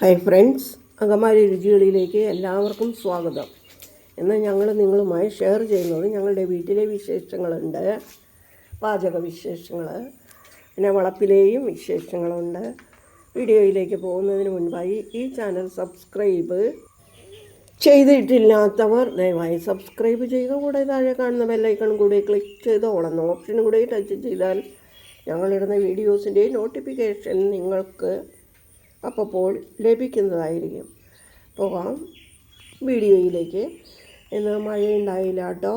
Hi friends അകമാരി രുചികളിലേക്ക് എല്ലാവർക്കും സ്വാഗതം. ഇന്ന് ഞങ്ങൾ നിങ്ങളുമായി ഷെയർ ചെയ്യുന്നത് ഞങ്ങളുടെ വീട്ടിലെ വിശേഷങ്ങളുണ്ട്. പാചക വിശേഷങ്ങൾ പിന്നെ വളപ്പിലെയും വിശേഷങ്ങളുണ്ട്. വീഡിയോയിലേക്ക് പോകുന്നതിന് മുൻപായി ഈ ചാനൽ സബ്സ്ക്രൈബ് ചെയ്തിട്ടില്ലാത്തവർ ദയവായി സബ്സ്ക്രൈബ് ചെയ്യുക. കൂടെ താഴെ കാണുന്ന ബെല്ലൈക്കൺ കൂടി ക്ലിക്ക് ചെയ്ത് ഓളുന്ന ഓപ്ഷനും കൂടി ടച്ച് ചെയ്താൽ ഞങ്ങളിടുന്ന വീഡിയോസിന്റെ നോട്ടിഫിക്കേഷൻ നിങ്ങൾക്ക് അപ്പോൾ ലഭിക്കുന്നതായിരിക്കും. പോകാം. വീഡിയോയിലേക്ക്. ഇന്ന് മഴയുണ്ടായില്ല കേട്ടോ.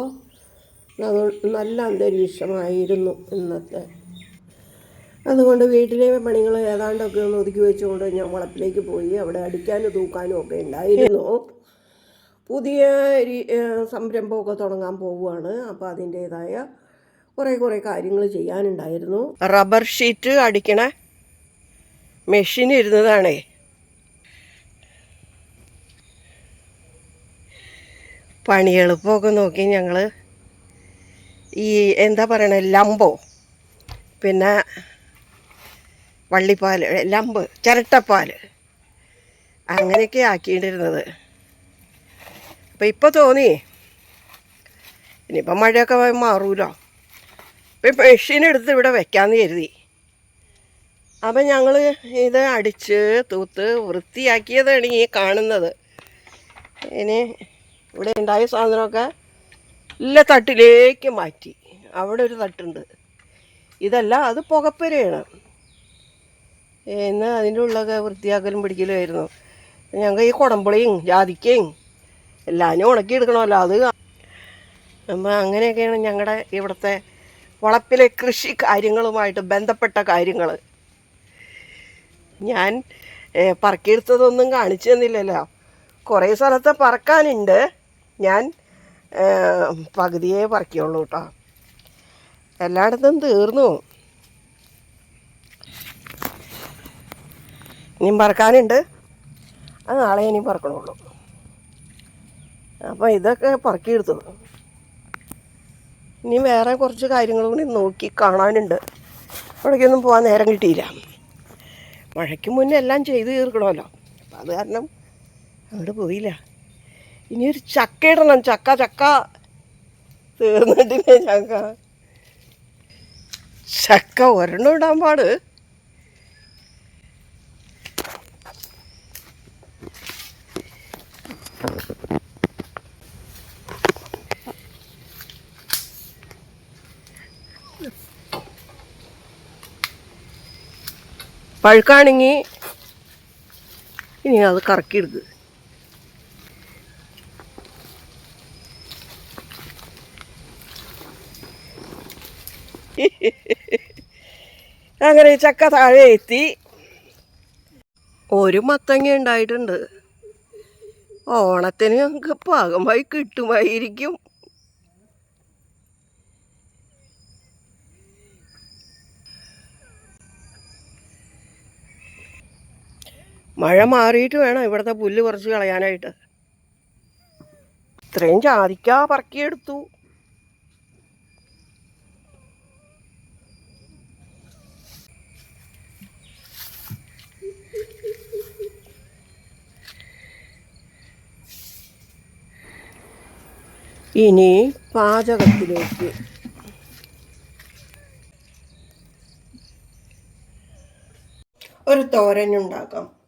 നല്ല അന്തരീക്ഷമായിരുന്നു ഇന്നത്തെ. അതുകൊണ്ട് വീട്ടിലെ പണികൾ ഏതാണ്ടൊക്കെ ഒന്ന് ഒതുക്കി വെച്ചുകൊണ്ട് ഞാൻ വളപ്പിലേക്ക് പോയി. അവിടെ അടിക്കാനും തൂക്കാനും ഒക്കെ ഉണ്ടായിരുന്നു. പുതിയ സംരംഭമൊക്കെ തുടങ്ങാൻ പോവുകയാണ്. അപ്പോൾ അതിന്റേതായ കുറേ കുറേ കാര്യങ്ങൾ ചെയ്യാനുണ്ടായിരുന്നു. റബ്ബർ ഷീറ്റ് അടിക്കണ. മെഷീൻ ഇരുന്നതാണേ പണി എളുപ്പമൊക്കെ നോക്കി ഞങ്ങൾ ഈ എന്താ പറയണ ലംബോ പിന്നെ വള്ളിപ്പാൽ ലമ്പ് ചിരട്ടപ്പാൽ അങ്ങനെയൊക്കെ ആക്കിയിട്ടിരുന്നത്. അപ്പം ഇപ്പോൾ തോന്നി ഇനിയിപ്പം മഴയൊക്കെ മാറൂലോ? ഇപ്പം മെഷീൻ എടുത്ത് ഇവിടെ വെക്കാമെന്ന് കരുതി. അപ്പം ഞങ്ങൾ ഇത് അടിച്ച് തൂത്ത് വൃത്തിയാക്കിയതാണ് ഈ കാണുന്നത്. ഇനി ഇവിടെ ഉണ്ടായ സാധനമൊക്കെ എല്ലാ തട്ടിലേക്ക് മാറ്റി. അവിടെ ഒരു തട്ടുണ്ട്. ഇതല്ല അത് പുകപ്പുരയാണ്. ഇന്ന് അതിന്റെ ഉള്ളൊക്കെ വൃത്തിയാക്കലും പിടിക്കലും ആയിരുന്നു. ഞങ്ങൾക്ക് ഈ കുടമ്പളിയും ജാതിക്കയും എല്ലാനും ഉണക്കി എടുക്കണമല്ലോ അത് അപ്പം അങ്ങനെയൊക്കെയാണ് ഞങ്ങളുടെ ഇവിടുത്തെ വളപ്പിലെ കൃഷി കാര്യങ്ങളുമായിട്ട് ബന്ധപ്പെട്ട കാര്യങ്ങൾ ഞാൻ പറക്കിയെടുത്തതൊന്നും കാണിച്ചു തന്നില്ലല്ലോ. കുറേ സ്ഥലത്ത് പറക്കാനുണ്ട്. ഞാൻ പകുതിയെ പറക്കിയുള്ളൂ കേട്ടോ എല്ലായിടത്തും തീർന്നു. ഇനിയും പറക്കാനുണ്ട്. അത് നാളെ ഇനി പറക്കണുള്ളൂ. അപ്പോൾ ഇതൊക്കെ പറക്കിയെടുത്തു. ഇനി വേറെ കുറച്ച് കാര്യങ്ങളും കൂടി നോക്കി കാണാനുണ്ട്. അവിടേക്കൊന്നും പോകാൻ നേരം കിട്ടിയില്ല. മഴയ്ക്ക് മുന്നേ എല്ലാം ചെയ്ത് തീർക്കണമല്ലോ. അപ്പം അത് കാരണം അവിടെ പോയില്ല. ഇനി ഒരു ചക്ക ഇടണം. ചക്ക ചക്ക. തീർന്നിട്ടില്ലേ ചക്ക? ചക്ക ഒരെണ്ണം ഇടാൻ പാട്. പഴുക്കാണെങ്കിൽ ഇനി അത് കറക്കിയെടുക്കുക അങ്ങനെ ചക്ക താഴെ എത്തി. ഒരു മത്തങ്ങ ഉണ്ടായിട്ടുണ്ട്. ഓണത്തിന് ഞങ്ങൾക്ക് പാകമായി കിട്ടുമായിരിക്കും. മഴ മാറിയിട്ട് വേണം ഇവിടുത്തെ പുല്ല് കുറച്ച് കളയാനായിട്ട്. ഇത്രയും ചാതിക്കാ പറക്കിയെടുത്തു. ഇനി പാചകത്തിലേക്ക്. ഒരു തോരൻ ഉണ്ടാക്കാം.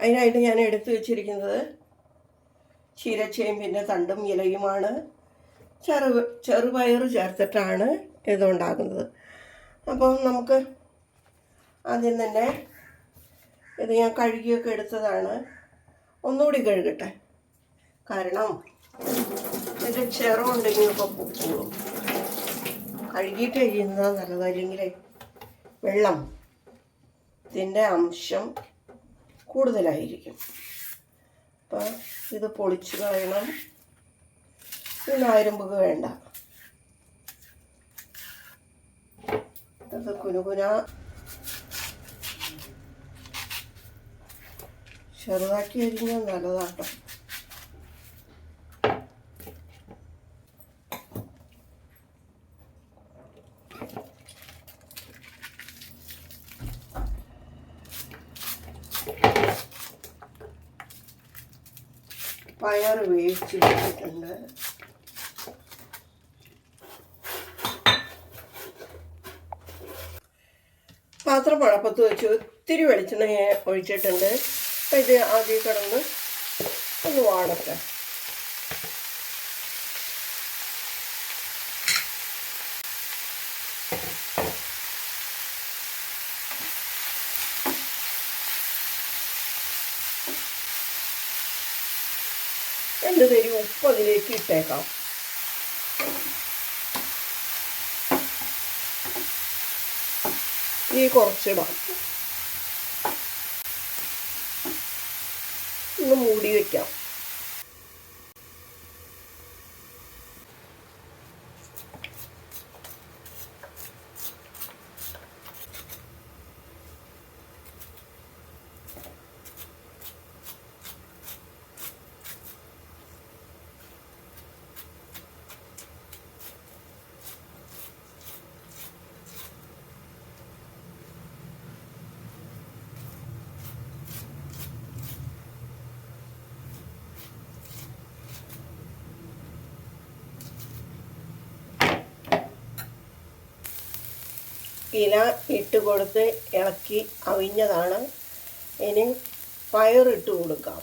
അതിനായിട്ട് ഞാൻ എടുത്തു വെച്ചിരിക്കുന്നത് ചീരച്ചേമ്പിന്റെ തണ്ടും ഇലയുമാണ്. ചെറു ചെറുപയർ ചേർത്തിട്ടാണ് ഇത് ഉണ്ടാക്കുന്നത്. അപ്പോൾ നമുക്ക് ആദ്യം തന്നെ ഇത് ഞാൻ കഴുകിയൊക്കെ എടുത്തതാണ്. ഒന്നുകൂടി കഴുകട്ടെ. കാരണം ഇതിന്റെ ചെറുണ്ടെങ്കിൽ ഇപ്പോൾ പൊക്കോളും. കഴുകിയിട്ട് കഴിയുന്നതാണ് നല്ലത്. വെള്ളം ഇതിന്റെ അംശം കൂടുതലായിരിക്കും. അപ്പോൾ ഇത് പൊളിച്ച് കളയണം. ഈ നായരുമ്പുക വേണ്ട. അത് കുനുകുന ചെറുതാക്കി അരിഞ്ഞാൽ നല്ലതാട്ടോ. പയർ വേവിച്ചിട്ടുണ്ട് വെച്ചിട്ടുണ്ട് പാത്രം പഴപ്പത്ത് വെച്ച് ഒത്തിരി വെളിച്ചെണ്ണ ഒഴിച്ചിട്ടുണ്ട്. ഇത് ആദ്യം കിടന്ന് ഒന്ന് വാടട്ടെ രണ്ട് തരി ഉപ്പ് അതിലേക്ക് ഇട്ടേക്കാം. ഈ കുറച്ചിടാം. ഒന്ന് മൂടി വെക്കാം. ഇല ഇട്ട് കൊടുത്ത് ഇളക്കി അവിഞ്ഞതാണ്. ഇനി പയറിട്ട് കൊടുക്കാം.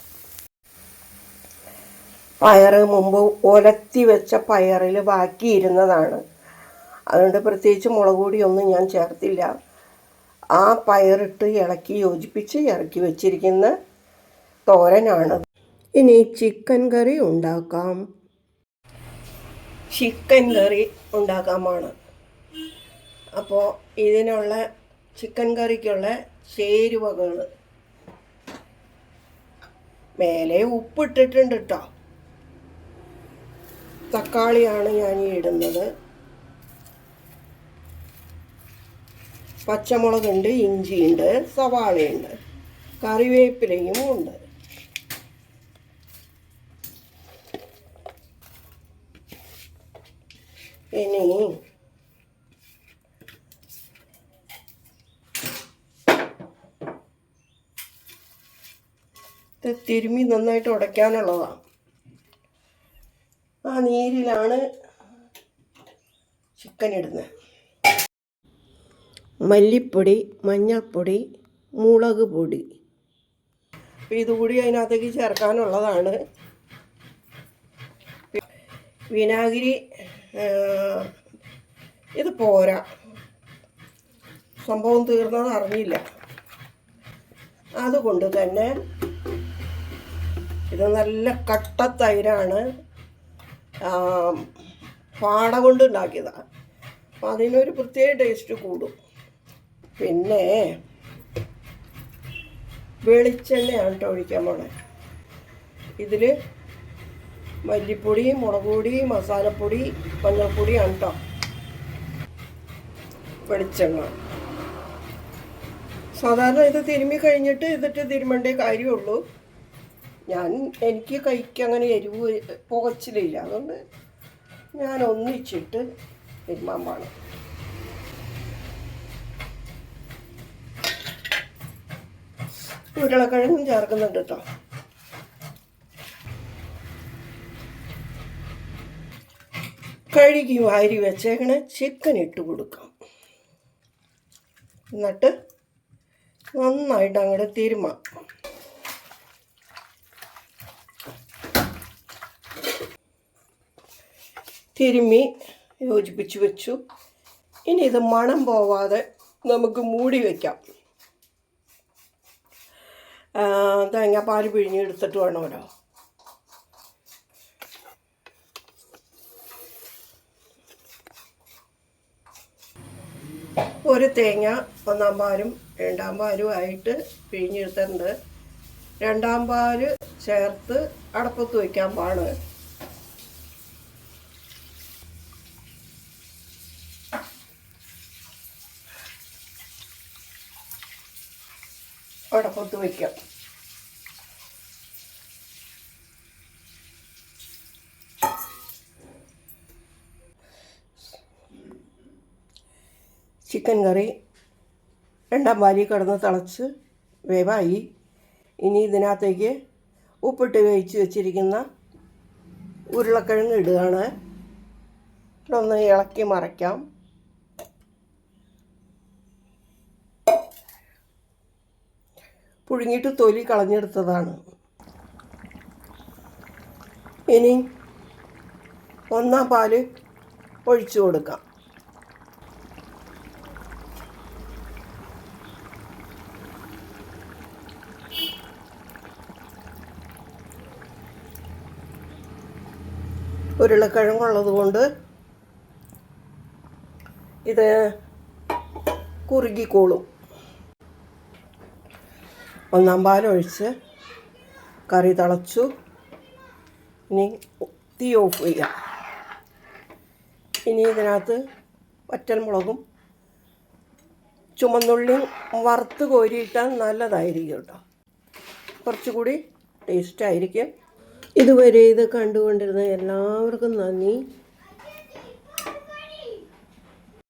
പയറ് മുമ്പ് ഒലത്തി വെച്ച പയറിൽ ബാക്കിയിരുന്നതാണ് അതുകൊണ്ട് പ്രത്യേകിച്ച് മുളക് ഒന്നും ഞാൻ ചേർത്തില്ല. ആ പയറിട്ട് ഇളക്കി യോജിപ്പിച്ച് ഇറക്കി വെച്ചിരിക്കുന്ന തോരനാണ്. ഇനി ചിക്കൻ കറി ഉണ്ടാക്കാം. ചിക്കൻ കറി ഉണ്ടാക്കാമാണ്. അപ്പോൾ ഇതിനുള്ള ചിക്കൻ കറിക്കുള്ള ചേരുവകൾ മേലെ ഉപ്പിട്ടിട്ടുണ്ട് കേട്ടോ തക്കാളിയാണ് ഞാൻ ഈ ഇടുന്നത്. പച്ചമുളകുണ്ട് ഇഞ്ചിയുണ്ട് സവാളയുണ്ട് കറിവേപ്പിലയും ഉണ്ട്. ഇനി തിരുമ്മി നന്നായിട്ട് ഉടയ്ക്കാനുള്ളതാണ് ആ നീരിലാണ് ചിക്കൻ ഇടുന്നത് മല്ലിപ്പൊടി മഞ്ഞൾപ്പൊടി മുളക് പൊടി. ഇതുകൂടി അതിനകത്തേക്ക് ചേർക്കാനുള്ളതാണ്. വിനാഗിരി ഇത് പോരാ. സംഭവം തീർന്നത് അറിഞ്ഞില്ല അതുകൊണ്ട് തന്നെ ഇത് നല്ല കട്ട തൈരാണ്. പാട കൊണ്ട് ഉണ്ടാക്കിയതാണ് അപ്പം അതിനൊരു പ്രത്യേക ടേസ്റ്റ് കൂടും. പിന്നെ വെളിച്ചെണ്ണയാണ് കേട്ടോ ഒഴിക്കാൻ പോണേ. ഇതിൽ മല്ലിപ്പൊടി മുളക് പൊടി മസാലപ്പൊടി മഞ്ഞൾപ്പൊടിയാണ് കേട്ടോ വെളിച്ചെണ്ണ. സാധാരണ ഇത് തിരുമ്മി കഴിഞ്ഞിട്ട് ഇതിട്ട് തിരുമേണ്ടേ കാര്യമുള്ളൂ. ഞാൻ എനിക്ക് കൈക്ക് അങ്ങനെ എരിവ് പുകച്ചിലില്ല. അതുകൊണ്ട് ഞാൻ ഒന്നിച്ചിട്ട് എരുമാൻ പാടും ഉരുളക്കിഴങ്ങും ചേർക്കുന്നുണ്ട് കേട്ടോ കഴുകി വാരി വെച്ചേക്കണ ചിക്കൻ ഇട്ട് കൊടുക്കാം. എന്നിട്ട് നന്നായിട്ട് അങ്ങോട്ട് തിരുമാം. തിരുമ്മി യോജിപ്പിച്ച് വെച്ചു. ഇനി ഇത് മണം പോവാതെ നമുക്ക് മൂടി വയ്ക്കാം തേങ്ങാപ്പാൽ പിഴിഞ്ഞെടുത്തിട്ട് വേണമല്ലോ ഒരു തേങ്ങ ഒന്നാം പാലും രണ്ടാം പാലും ആയിട്ട് പിഴിഞ്ഞെടുത്തിട്ടുണ്ട്. രണ്ടാം പാൽ ചേർത്ത് അടപ്പത്ത് വയ്ക്കാൻ പാട് അടപ്പത്ത് വയ്ക്കാം. ചിക്കൻ കറി രണ്ടാം വാരി കിടന്ന് തിളച്ച് വേവായി. ഇനി ഇതിനകത്തേക്ക് ഉപ്പിട്ട് വേവിച്ച് വെച്ചിരിക്കുന്ന ഉരുളക്കിഴങ്ങ് ഇടുകയാണ്. ഒന്ന് ഇളക്കി മറയ്ക്കാം പുഴുങ്ങിയിട്ട് തൊലി കളഞ്ഞെടുത്തതാണ്. ഇനി ഒന്നാം പാൽ ഒഴിച്ചു കൊടുക്കാം. ഉരുളക്കിഴങ്ങുള്ളത് കൊണ്ട് ഇത് കുറുകിക്കോളും. ഒന്നാം പാലൊഴിച്ച് കറി തിളച്ചു. ഇനി തീ ഓഫ് ചെയ്യാം. ഇനി ഇതിനകത്ത് വറ്റൽമുളകും ചുമന്നുള്ളിയും വറുത്ത് കോരിയിട്ടാൽ നല്ലതായിരിക്കും കേട്ടോ. കുറച്ചുകൂടി ടേസ്റ്റായിരിക്കും ഇതുവരെ ഇത് കണ്ടുകൊണ്ടിരുന്ന എല്ലാവർക്കും നന്ദി.